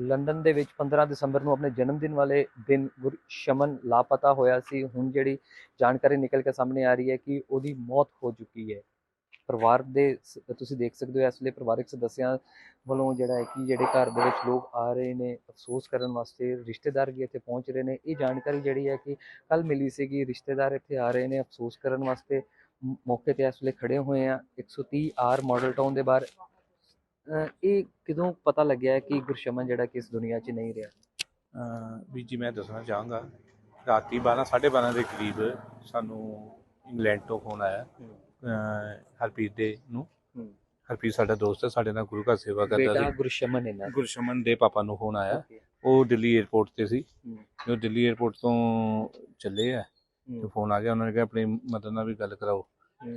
London ਦੇ ਵਿੱਚ 15 ਦਸੰਬਰ ਨੂੰ ਆਪਣੇ ਜਨਮ ਦਿਨ ਵਾਲੇ ਦਿਨ ਗੁਰਸ਼ਮਨ ਲਾਪਤਾ ਹੋਇਆ ਸੀ। ਹੁਣ ਜਿਹੜੀ ਜਾਣਕਾਰੀ ਨਿਕਲ ਕੇ ਸਾਹਮਣੇ ਆ ਰਹੀ ਹੈ ਕਿ ਉਹਦੀ ਮੌਤ ਹੋ ਚੁੱਕੀ ਹੈ। ਪਰਿਵਾਰ ਦੇ ਤੁਸੀਂ ਦੇਖ ਸਕਦੇ ਹੋ ਇਸ ਵੇਲੇ ਪਰਿਵਾਰਕ ਸਦੱਸਿਆਂ ਵੱਲੋਂ ਜਿਹੜਾ ਹੈ ਕਿ ਜਿਹੜੇ ਘਰ ਦੇ ਵਿੱਚ ਲੋਕ ਆ ਰਹੇ ਨੇ, ਅਫਸੋਸ ਕਰਨ ਵਾਸਤੇ ਰਿਸ਼ਤੇਦਾਰ ਵੀ ਇੱਥੇ ਪਹੁੰਚ ਰਹੇ ਨੇ। ਇਹ ਜਾਣਕਾਰੀ ਜਿਹੜੀ ਹੈ ਕਿ ਕੱਲ ਮਿਲੀ ਸੀਗੀ, ਰਿਸ਼ਤੇਦਾਰ ਇੱਥੇ ਆ ਰਹੇ ਨੇ ਅਫਸੋਸ ਕਰਨ ਵਾਸਤੇ। ਮੌਕੇ ਤੇ ਇਸ ਵੇਲੇ ਖੜੇ ਹੋਏ ਆ 130 ਆਰ ਮਾਡਲ ਟਾਊਨ ਦੇ ਬਾਹਰ ਇਹ ਕਦੋਂ ਪਤਾ ਲੱਗਿਆ ਕਿ ਗੁਰਸ਼ਮਨ ਜਿਹੜਾ ਕਿ ਇਸ ਦੁਨੀਆ 'ਚ ਨਹੀਂ ਰਿਹਾ ਵੀ ਜੀ ਮੈਂ ਦੱਸਣਾ ਚਾਹਾਂਗਾ ਰਾਤੀ 12 12:30 ਦੇ ਕਰੀਬ ਸਾਨੂੰ ਇੰਗਲੈਂਡ ਤੋਂ ਫੋਨ ਆਇਆ ਹਰਪ੍ਰੀਤ ਦੇ ਨੂੰ। ਹਰਪ੍ਰੀਤ ਸਾਡਾ ਦੋਸਤ ਹੈ ਸਾਡੇ ਨਾਲ ਗੁਰੂ ਘਰ ਸੇਵਾ ਕਰਦਾ ਬੇਟਾ ਸੀ ਗੁਰਸ਼ਮਨ ਹੈ ਨਾ ਗੁਰਸ਼ਮਨ ਦੇ ਪਾਪਾ ਨੂੰ ਫੋਨ ਆਇਆ. ਉਹ ਦਿੱਲੀ 에ਅਰਪੋਰਟ ਤੇ ਸੀ ਹੂੰ। ਜੋ ਦਿੱਲੀ 에ਅਰਪੋਰਟ ਤੋਂ ਚੱਲੇ ਆ ਤੇ। ਫੋਨ ਆ ਗਿਆ ਉਹਨਾਂ ਨੇ ਕਿਹਾ ਆਪਣੀ ਮਦਰ ਨਾਲ ਵੀ ਗੱਲ ਕਰਾਓ।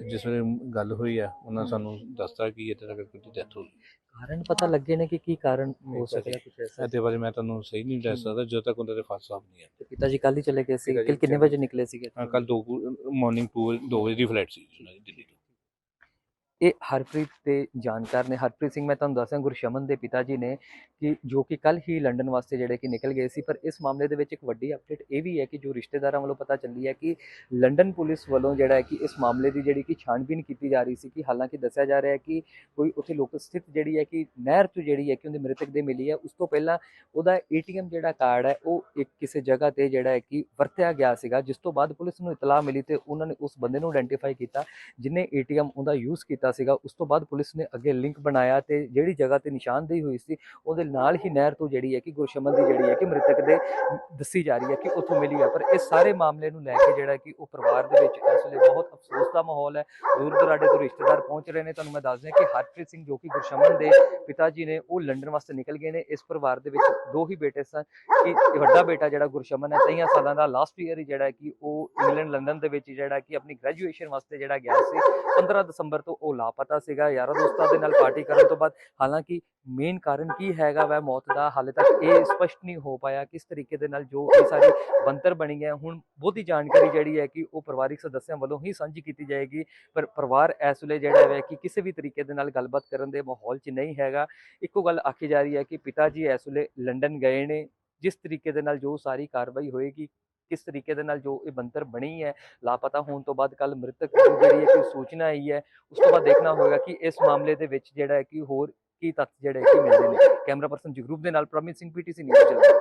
ਜਿਸ ਵੇਲੇ ਗੱਲ ਹੋਈ ਆ ਉਹਨਾਂ। ਸਾਨੂੰ ਦੱਸਤਾ ਕਿ ਇੱਥੇ ਤੱਕ ਕੋਈ ਡੈਥ ਹੋ ਗਈ ਕਾਰਨ ਪਤਾ ਲੱਗੇ ਨੇ ਕਿ ਕੀ ਕਾਰਨ ਹੋ ਸਕਦਾ ਕੁਝ ਐਸਾ? ਇਹਦੇ ਬਾਰੇ ਮੈਂ ਤੁਹਾਨੂੰ ਸਹੀ ਨਹੀਂ ਦੱਸ ਸਕਦਾ ਜਦੋਂ ਤੱਕ ਉਹਨਾਂ ਦੇ ਫਾਦਰ ਸਾਹਿਬ ਨਹੀਂ ਤੇ ਪਿਤਾ ਜੀ ਕੱਲ ਹੀ ਚਲੇ ਗਏ ਸੀ ਕਿੰਨੇ ਵਜੇ ਨਿਕਲੇ ਸੀਗੇ? ਕੱਲ ਦੋ ਮਾਰਨਿੰਗ 2 2 ਵਜੇ ਦੀ ਫਲਾਈਟ ਸੀ ਦਿੱਲੀ। ਇਹ ਹਰਪ੍ਰੀਤ ਦੇ ਜਾਣਕਾਰ ਨੇ। ਹਰਪ੍ਰੀਤ ਸਿੰਘ, ਮੈਂ ਤੁਹਾਨੂੰ ਦੱਸਾਂ, ਗੁਰਸ਼ਮਨ ਦੇ ਪਿਤਾ ਜੀ ਨੇ ਕਿ ਜੋ ਕਿ ਕੱਲ ਹੀ ਲੰਡਨ ਵਾਸਤੇ ਜਿਹੜੇ ਕਿ ਨਿਕਲ ਗਏ ਸੀ, ਪਰ ਇਸ ਮਾਮਲੇ ਦੇ ਵਿੱਚ ਇੱਕ ਵੱਡੀ ਅਪਡੇਟ ਇਹ ਵੀ ਹੈ ਕਿ ਜੋ ਰਿਸ਼ਤੇਦਾਰਾਂ ਵੱਲੋਂ ਪਤਾ ਚੱਲੀ ਹੈ ਕਿ ਲੰਡਨ ਪੁਲਿਸ ਵੱਲੋਂ ਜਿਹੜਾ ਹੈ ਕਿ ਇਸ ਮਾਮਲੇ ਦੀ ਜਿਹੜੀ ਕਿ ਛਾਣਬੀਨ ਕੀਤੀ ਜਾ ਰਹੀ ਸੀ ਕਿ ਹਾਲਾਂਕਿ ਦੱਸਿਆ ਜਾ ਰਿਹਾ ਹੈ ਕਿ ਕੋਈ ਉੱਥੇ ਲੋਕਲ ਸਥਿਤ ਜਿਹੜੀ ਹੈ ਕਿ ਨਹਿਰ ਤੋਂ ਜਿਹੜੀ ਹੈ ਕਿ ਉਹਦੇ ਮ੍ਰਿਤਕ ਦੇ ਮਿਲੀ ਹੈ। ਉਸ ਤੋਂ ਪਹਿਲਾਂ ਉਹਦਾ ਏਟੀਐਮ ਜਿਹੜਾ ਕਾਰਡ ਹੈ, ਉਹ ਇੱਕ ਕਿਸੇ ਜਗ੍ਹਾ ਤੇ ਜਿਹੜਾ ਹੈ ਕਿ ਵਰਤਿਆ ਗਿਆ ਸੀਗਾ, ਜਿਸ ਤੋਂ ਬਾਅਦ ਪੁਲਿਸ ਨੂੰ ਇਤਲਾਹ ਮਿਲੀ ਤੇ ਉਹਨਾਂ ਨੇ ਉਸ ਬੰਦੇ ਨੂੰ ਆਇਡੈਂਟੀਫਾਈ ਕੀਤਾ, ਜਿਨੇ ਏਟੀਐਮ ਉਹਦਾ ਯੂਜ਼ ਕੀਤਾ ਸੀਗਾ, ਉਸ ਤੋਂ ਬਾਅਦ ਪੁਲਿਸ ਨੇ ਅੱਗੇ ਲਿੰਕ ਬਣਾਇਆ ਤੇ ਜਿਹੜੀ ਜਗ੍ਹਾ ਤੇ ਨਿਸ਼ਾਨਦੇਹੀ ਹੋਈ ਸੀ, ਉਹਦੇ ਨਾਲ ਹੀ ਨਹਿਰ ਤੋਂ ਜਿਹੜੀ ਹੈ ਕਿ ਗੁਰਸ਼ਮਨ ਦੀ ਜਿਹੜੀ ਹੈ ਕਿ ਮ੍ਰਿਤਕ ਦੇ ਦੱਸੀ ਜਾ ਰਹੀ ਹੈ ਕਿ ਉੱਥੋਂ ਮਿਲੀ ਹੈ। ਪਰ ਇਸ ਸਾਰੇ ਮਾਮਲੇ ਨੂੰ ਲੈ ਕੇ ਜਿਹੜਾ ਕਿ ਉਹ ਪਰਿਵਾਰ ਦੇ ਵਿੱਚ ਇਸ ਵੇਲੇ ਬਹੁਤ ਅਫਸੋਸ ਦਾ ਮਾਹੌਲ ਹੈ। ਦੂਰ ਦਰਾਡੇ ਤੋਂ ਰਿਸ਼ਤੇਦਾਰ ਪਹੁੰਚ ਰਹੇ ਨੇ। ਤੁਹਾਨੂੰ ਮੈਂ ਦੱਸ ਦਿਆਂ ਕਿ ਹਰਪ੍ਰੀਤ ਸਿੰਘ ਜੋ ਕਿ ਗੁਰਸ਼ਮਨ ਦੇ ਪਿਤਾ ਜੀ ਨੇ, ਉਹ ਲੰਡਨ ਵਾਸਤੇ ਨਿਕਲ ਗਏ ਨੇ। ਇਸ ਪਰਿਵਾਰ ਦੇ ਵਿੱਚ ਦੋ ਹੀ ਬੇਟੇ ਸਨ। ਕਿ ਵੱਡਾ ਬੇਟਾ ਜਿਹੜਾ ਗੁਰਸ਼ਮਨ ਹੈ 23 ਸਾਲਾਂ ਦਾ ਲਾਸਟ ਈਅਰ ਹੀ ਜਿਹੜਾ ਕਿ ਉਹ ਇੰਗਲੈਂਡ, ਲੰਡਨ ਦੇ ਵਿੱਚ ਜਿਹੜਾ ਕਿ ਆਪਣੀ ਗ੍ਰੈਜੂਏਸ਼ਨ ਵਾਸਤੇ ਜਿਹੜਾ ਗਿਆ ਸੀ। 15 ਦਸੰਬਰ ਤੋਂ ਉਹ ਲਾਪਤਾ ਸੀਗਾ। ਯਾਰਾਂ ਦੋਸਤਾਂ ਦੇ ਨਾਲ ਪਾਰਟੀ ਕਰਨ ਤੋਂ ਬਾਅਦ ਹਾਲਾਂਕਿ ਮੇਨ ਕਾਰਨ ਕੀ ਹੈਗਾ ਵੈ ਮੌਤ ਦਾ? ਹਾਲੇ ਤੱਕ ਇਹ ਸਪਸ਼ਟ ਨਹੀਂ ਹੋ ਪਾਇਆ ਕਿਸ ਤਰੀਕੇ ਦੇ ਨਾਲ ਜੋ ਇਹ ਸਾਰੀ ਬੰਤਰ ਬਣੀ ਹੈ। ਹੁਣ ਬਹੁਤੀ ਜਾਣਕਾਰੀ ਜਿਹੜੀ ਹੈ ਕਿ ਉਹ ਪਰਿਵਾਰਿਕ ਸਦੱਸਿਆਂ ਵੱਲੋਂ ਹੀ ਸਾਂਝੀ ਕੀਤੀ ਜਾਏਗੀ। ਪਰ ਪਰਿਵਾਰ ਇਸ ਵੇਲੇ ਜਿਹੜਾ ਹੈ ਕਿ ਕਿਸੇ ਵੀ ਤਰੀਕੇ ਦੇ ਨਾਲ ਗੱਲਬਾਤ ਕਰਨ ਦੇ ਮਾਹੌਲ 'ਚ ਨਹੀਂ ਹੈਗਾ। ਇੱਕੋ ਗੱਲ ਆਖੀ ਜਾ ਰਹੀ ਹੈ ਕਿ ਪਿਤਾ ਜੀ ਇਸ ਵੇਲੇ ਲੰਡਨ ਗਏ ਨੇ। ਜਿਸ ਤਰੀਕੇ ਦੇ ਨਾਲ ਜੋ ਸਾਰੀ ਕਾਰਵਾਈ ਹੋਏਗੀ ਕਿਸ ਤਰੀਕੇ ਦੇ ਨਾਲ ਜੋ ਇਹ ਬੰਤਰ ਬਣੀ ਹੈ, ਲਾਪਤਾ ਹੋਣ ਤੋਂ ਬਾਅਦ ਕੱਲ ਮ੍ਰਿਤਕ ਦੀ ਜਿਹੜੀ ਹੈ ਕੋਈ ਸੂਚਨਾ ਆਈ ਹੈ, ਉਸ ਤੋਂ ਬਾਅਦ ਦੇਖਣਾ ਹੋਏਗਾ ਕਿ ਇਸ ਮਾਮਲੇ ਦੇ ਵਿੱਚ ਜਿਹੜਾ ਹੈ ਕਿ ਹੋਰ ਕੀ ਤੱਥ ਜਿਹੜੇ ਕਿ ਮਿਲਦੇ ਨੇ। ਕੈਮਰਾ ਪਰਸਨ ਜਗਰੂਪ ਦੇ ਨਾਲ ਪ੍ਰਮਿਤ ਸਿੰਘ ਪੀਟੀਸੀ ਨਿਊਜ਼ ਜਲੰਧਰ।